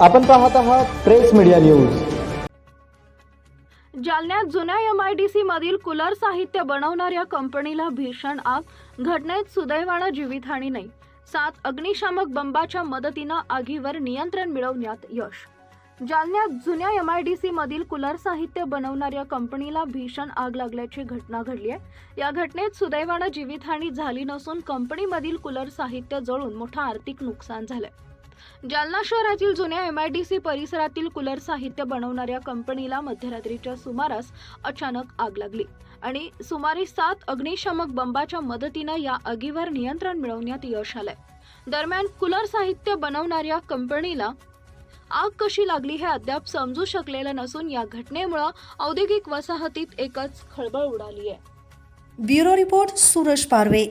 आपण पाहत आहात प्रेस मीडिया न्यूज. जालन्यात जुन्या एम आय डी सी मधील कुलर साहित्य बनवणाऱ्या कंपनीला भीषण आग. घटनेत सुदैवानं जीवितहानी नाही. सात अग्निशामक बंबाच्या मदतीनं आगीवर नियंत्रण मिळवण्यात यश. जालन्यात जुन्या एम आय डी सी मधील कुलर साहित्य बनवणाऱ्या कंपनीला भीषण आग लागल्याची घटना घडली आहे. या घटनेत सुदैवानं जीवितहानी झाली नसून कंपनीमधील कुलर साहित्य जळून मोठं आर्थिक नुकसान झालंय. जालना शहरातील जुन्या एम आय डी सी परिसरातील कुलर साहित्य बनवणाऱ्या कंपनीला मध्यरात्रीच्या सुमारास अचानक आग लागली आणि सुमारे सात अग्निशामक बंबाच्या मदतीनं या आगीवर नियंत्रण मिळवण्यात यश आलंय. दरम्यान कुलर साहित्य बनवणाऱ्या कंपनीला आग कशी लागली हे अद्याप समजू शकलेलं नसून या घटनेमुळं औद्योगिक वसाहतीत एकच खळबळ उडाली आहे. Bureau report Suraj Parve.